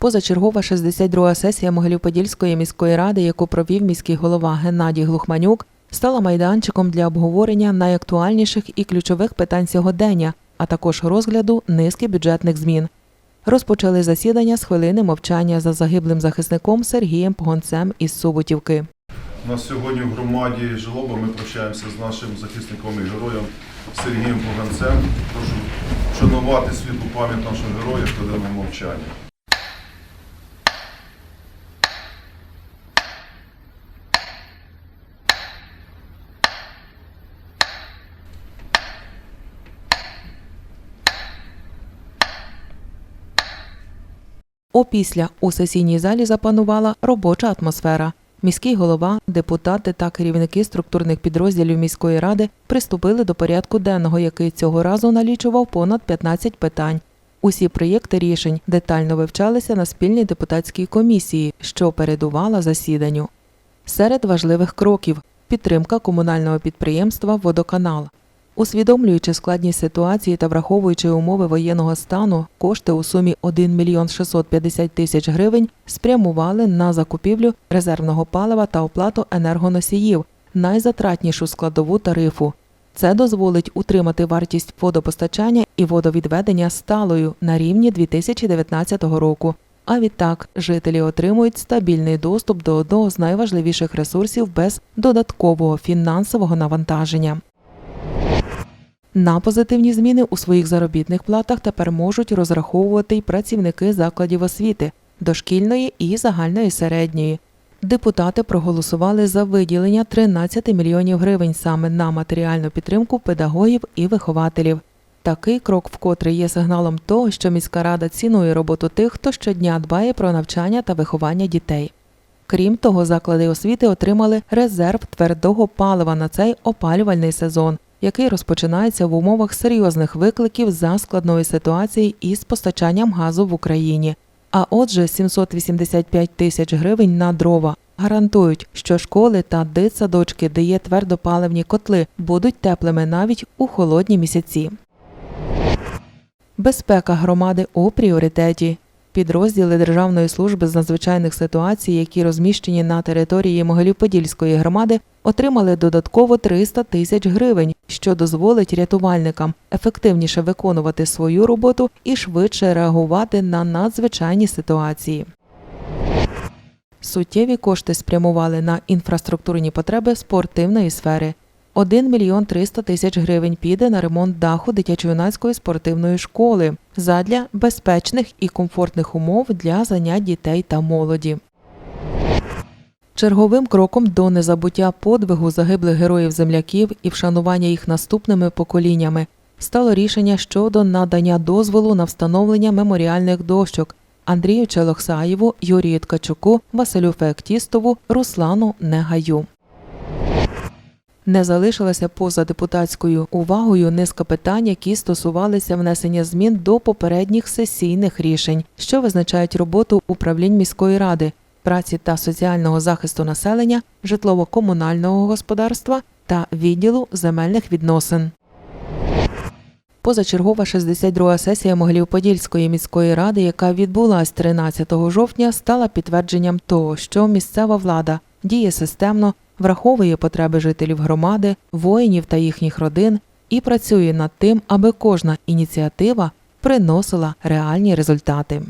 Позачергова 62-га сесія Могилів-Подільської міської ради, яку провів міський голова Геннадій Глухманюк, стала майданчиком для обговорення найактуальніших і ключових питань сьогодення, а також розгляду низки бюджетних змін. Розпочали засідання з хвилини мовчання за загиблим захисником Сергієм Погонцем із Суботівки. У нас сьогодні в громаді Жолоба ми прощаємося з нашим захисником і героєм Сергієм Поганцем. Прошу вшанувати світлу пам'ять нашого героя хвилиною мовчання. Опісля у сесійній залі запанувала робоча атмосфера. Міський голова, депутати та керівники структурних підрозділів міської ради приступили до порядку денного, який цього разу налічував понад 15 питань. Усі проєкти рішень детально вивчалися на спільній депутатській комісії, що передувала засіданню. Серед важливих кроків підтримка комунального підприємства Водоканал. Усвідомлюючи складність ситуації та враховуючи умови воєнного стану, кошти у сумі 1 мільйон 650 тисяч гривень спрямували на закупівлю резервного палива та оплату енергоносіїв, найзатратнішу складову тарифу. Це дозволить утримати вартість водопостачання і водовідведення сталою на рівні 2019 року. А відтак жителі отримують стабільний доступ до одного з найважливіших ресурсів без додаткового фінансового навантаження. На позитивні зміни у своїх заробітних платах тепер можуть розраховувати й працівники закладів освіти дошкільної і загальної середньої. Депутати проголосували за виділення 13 мільйонів гривень саме на матеріальну підтримку педагогів і вихователів. Такий крок вкотре є сигналом того, що міська рада цінує роботу тих, хто щодня дбає про навчання та виховання дітей. Крім того, заклади освіти отримали резерв твердого палива на цей опалювальний сезон, який розпочинається в умовах серйозних викликів за складної ситуації із постачанням газу в Україні. А отже, 785 тисяч гривень на дрова гарантують, що школи та дитсадочки, де є твердопаливні котли, будуть теплими навіть у холодні місяці. Безпека громади у пріоритеті. Підрозділи Державної служби з надзвичайних ситуацій, які розміщені на території Могилів-Подільської громади, отримали додатково 300 тисяч гривень, що дозволить рятувальникам ефективніше виконувати свою роботу і швидше реагувати на надзвичайні ситуації. Суттєві кошти спрямували на інфраструктурні потреби спортивної сфери. 1 мільйон 300 тисяч гривень піде на ремонт даху дитячо-юнацької спортивної школи задля безпечних і комфортних умов для занять дітей та молоді. Черговим кроком до незабуття подвигу загиблих героїв земляків і вшанування їх наступними поколіннями стало рішення щодо надання дозволу на встановлення меморіальних дощок Андрію Челохсаєву, Юрію Ткачуку, Василю Феоктістову, Руслану Негаю. Не залишилася поза депутатською увагою низка питань, які стосувалися внесення змін до попередніх сесійних рішень, що визначають роботу управлінь міської ради, праці та соціального захисту населення, житлово-комунального господарства та відділу земельних відносин. Позачергова 62-га сесія Могилів-Подільської міської ради, яка відбулась 13 жовтня, стала підтвердженням того, що місцева влада діє системно, враховує потреби жителів громади, воїнів та їхніх родин і працює над тим, аби кожна ініціатива приносила реальні результати.